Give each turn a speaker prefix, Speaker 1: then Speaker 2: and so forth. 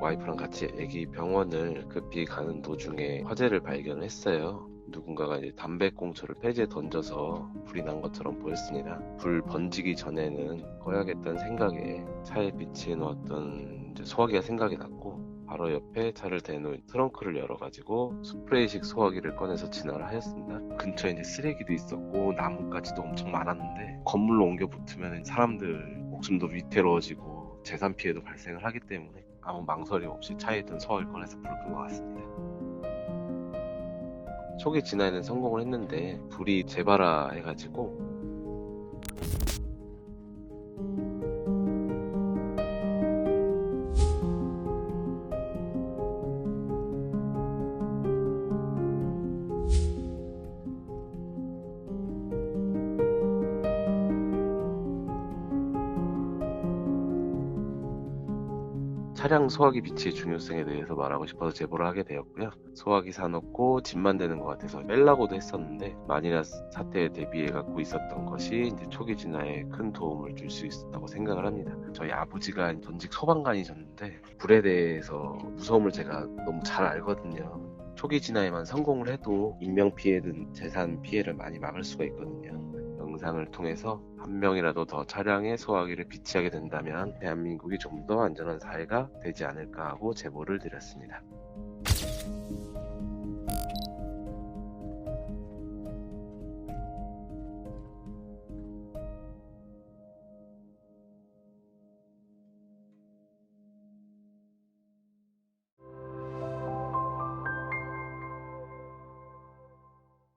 Speaker 1: 와이프랑 같이 애기 병원을 급히 가는 도중에 화재를 발견했어요. 누군가가 이제 담배꽁초를 폐지에 던져서 불이 난 것처럼 보였습니다. 불 번지기 전에는 꺼야겠다는 생각에 차에 비치해 놓았던 소화기가 생각이 났고 바로 옆에 차를 대놓은 트렁크를 열어가지고 스프레이식 소화기를 꺼내서 진화를 하였습니다. 근처에 이제 쓰레기도 있었고 나뭇가지도 엄청 많았는데 건물로 옮겨 붙으면 사람들 목숨도 위태로워지고 재산 피해도 발생을 하기 때문에 아무 망설임 없이 차에 있던 소화기를 꺼내서 불을 끈 것 같습니다. 초기 진화에는 성공을 했는데 불이 재발화 해가지고 차량 소화기 비치의 중요성에 대해서 말하고 싶어서 제보를 하게 되었고요. 소화기 사놓고 집만 되는 것 같아서 뺄라고도 했었는데 만이나 사태에 대비해 갖고 있었던 것이 이제 초기 진화에 큰 도움을 줄 수 있었다고 생각을 합니다. 저희 아버지가 전직 소방관이셨는데 불에 대해서 무서움을 제가 너무 잘 알거든요. 초기 진화에만 성공을 해도 인명 피해든 재산 피해를 많이 막을 수가 있거든요. 영상을 통해서 한 명이라도 더 차량에 소화기를 비치하게 된다면 대한민국이 좀 더 안전한 사회가 되지 않을까 하고 제보를 드렸습니다.